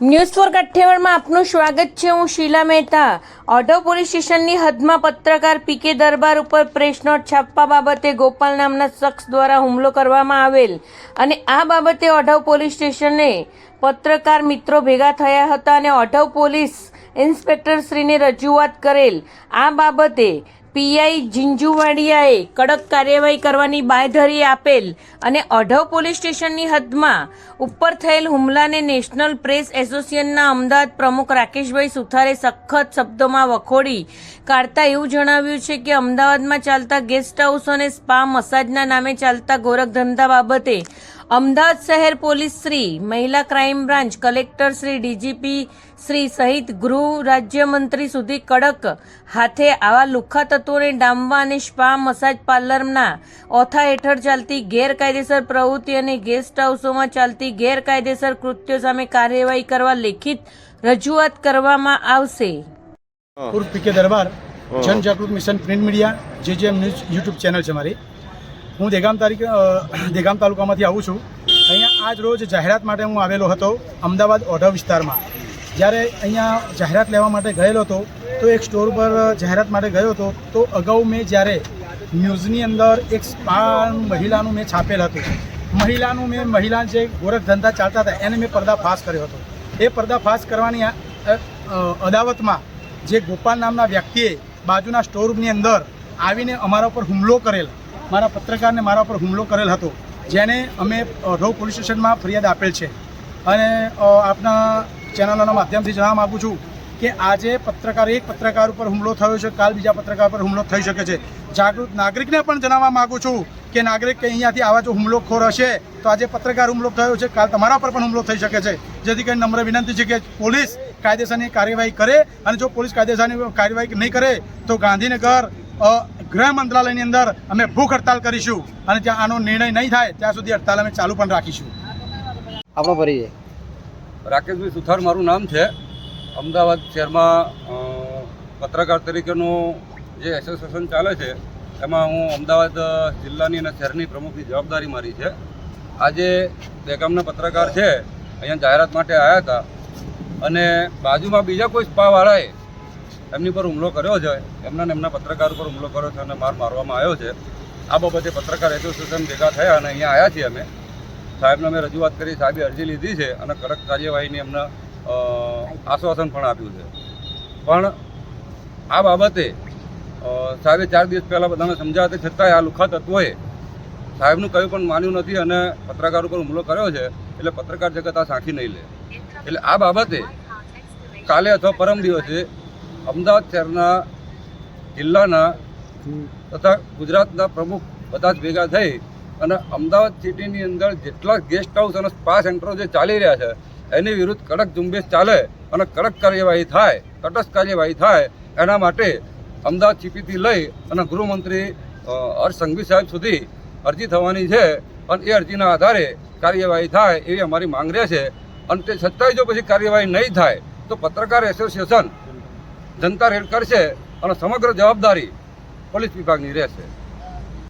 News for કાઠિયાવાડમાં આપનું સ્વાગત છે, હું શીલા મહેતા. ઓઢવ પોલીસ સ્ટેશનની હદમાં પત્રકાર પીકે દરબાર ઉપર પ્રેસ નોટ છાપવા બાબતે ગોપાલ નામના શખ્સ દ્વારા હુમલો કરવામાં આવેલ. અને આ બાબતે ઓઢવ પોલીસ સ્ટેશને પત્રકાર મિત્રો ભેગા થયા હતા અને ઓઢવ પોલીસ ઇન્સ્પેક્ટર શ્રીને રજૂઆત કરેલ. આ બાબતે પીઆઈ જિંજુવાડિયાએ કડક કાર્યવાહી કરવાની બાંયધરી આપેલ અને અઢવ પોલીસ સ્ટેશનની હદમાં ઉપર થયેલ હુમલાને નેશનલ પ્રેસ એસોસિએશનના અમદાવાદ પ્રમુખ રાકેશભાઈ સુથારે સખત શબ્દોમાં વખોડી કાઢતા એવું જણાવ્યું છે કે અમદાવાદમાં ચાલતા ગેસ્ટ હાઉસ અને સ્પા મસાજના નામે ચાલતા ગોરખ ધંધા બાબતે અમદાવાદ શહેર પોલીસ શ્રી મહિલા crime branch collector Shri DGP Shri સહિત ગૃહ રાજ્યમંત્રી સુધી કડક હાથે આવા લુખ્ખા તત્વોને ડામવા અને સ્પા મસાજ પાર્લરના ઓથા હેઠળ ચાલતી ગેરકાયદેસર પ્રવૃત્તિ અને ગેસ્ટ હાઉસોમાં ચાલતી ગેરકાયદેસર કૃત્યો સામે કાર્યવાહી કરવા લેખિત રજૂઆત કરવામાં આવશે. પૂર્વ PK Darbar જનજાગૃત mission print media જે જે ન્યૂઝ યુટ્યુબ ચેનલ છે મારી હું દેગામ તારીખ દેગામ તાલુકામાંથી આવું છું. અહીંયા આજ રોજ જાહેરાત માટે હું આવેલો હતો અમદાવાદ ઓઢવ વિસ્તારમાં. જ્યારે અહીંયા જાહેરાત લેવા માટે ગયેલો હતો, તો એક સ્ટોર પર જાહેરાત માટે ગયો હતો, તો અગાઉ મેં જ્યારે ન્યૂઝની અંદર એક સ્પા મહિલાનું મેં છાપેલ હતું. મહિલાનું મેં, મહિલા જે ગોરખ ધંધા ચાલતા હતા, એને મેં પર્દાફાશ કર્યો હતો. એ પર્દાફાશ કરવાની અદાવતમાં જે ગોપાલ નામના વ્યક્તિએ બાજુના સ્ટોરરૂમની અંદર આવીને અમારા ઉપર હુમલો કરેલ. મારા પત્રકારને મારા ઉપર હુમલો કરેલ હતો, જેને અમે રોહ પોલીસ સ્ટેશનમાં ફરિયાદ આપેલ છે. અને આપના ચેનલોના માધ્યમથી જણાવવા માગું છું કે આજે પત્રકાર, એક પત્રકાર ઉપર હુમલો થયો છે, કાલ બીજા પત્રકાર પર હુમલો થઈ શકે છે. જાગૃત નાગરિકને પણ જણાવવા માગું છું કે નાગરિક કે અહીંયાથી આવા જો હુમલોખોર હશે, તો આજે પત્રકાર હુમલો થયો છે, કાલ તમારા પર પણ હુમલો થઈ શકે છે. જેથી કરીને નમ્ર વિનંતી છે કે પોલીસ કાયદેસરની કાર્યવાહી કરે અને જો પોલીસ કાયદેસરની કાર્યવાહી નહીં કરે, તો ગાંધીનગર ગૃહ મંત્રાલયની અંદર અમે ભૂખ હડતાલ કરીશું અને ત્યાં આનો નિર્ણય નહીં થાય ત્યાં સુધી હડતાલ અમે ચાલુ પણ રાખીશું. આપણો પરિચય. રાકેશભાઈ સુથાર મારું નામ છે. અમદાવાદ શહેરમાં પત્રકાર તરીકેનું જે એસોસિએશન ચાલે છે એમાં હું અમદાવાદ જિલ્લાની અને શહેરની પ્રમુખની જવાબદારી મારી છે. આજે બેગામના પત્રકાર છે અહીંયા જાહેરાત માટે આવ્યા હતા. અને બાજુમાં બીજા કોઈ સ્પાવાળાએ એમની પર હુમલો કર્યો છે. એમના ને એમના પત્રકાર પર હુમલો કર્યો છે અને માર મારવામાં આવ્યો છે. આ બાબતે પત્રકાર એસોસિએશન ભેગા થયા અને અહીંયા આવ્યા છીએ અમે. સાહેબને અમે રજૂઆત કરી, સાહેબે અરજી લીધી છે અને કડક કાર્યવાહીની એમને આશ્વાસન પણ આપ્યું છે. પણ આ બાબતે સાહેબે ચાર દિવસ પહેલાં બધાને સમજાવતા છતાંય આ લુખા તત્વોએ સાહેબનું કયું પણ માન્યું નથી અને પત્રકાર ઉપર હુમલો કર્યો છે એટલે પત્રકાર જગત આ સાંખી નહીં લે. એટલે આ બાબતે કાલે અથવા પરમ દિવસે અમદાવાદ શહેરના જિલ્લાના તથા ગુજરાતના પ્રમુખ બધા જ ભેગા થઈ અને અમદાવાદ સિટીની અંદર જેટલા ગેસ્ટ હાઉસ અને સ્પા સેન્ટરો જે ચાલી રહ્યા છે, એની વિરુદ્ધ કડક ઝુંબેશ ચાલે અને કડક કાર્યવાહી થાય, તટસ્થ કાર્યવાહી થાય, એના માટે અમદાવાદ ચીપીથી લઈ અને ગૃહમંત્રી હર્ષ સંઘવી સાહેબ સુધી અરજી થવાની છે અને એ અરજીના આધારે કાર્યવાહી થાય એવી અમારી માંગ રહે છે. અને તે છતાંય જો પછી કાર્યવાહી નહીં થાય, તો પત્રકાર એસોસિએશન જનતા રેડ કરશે અને સમગ્ર જવાબદારી પોલીસ વિભાગની રહેશે.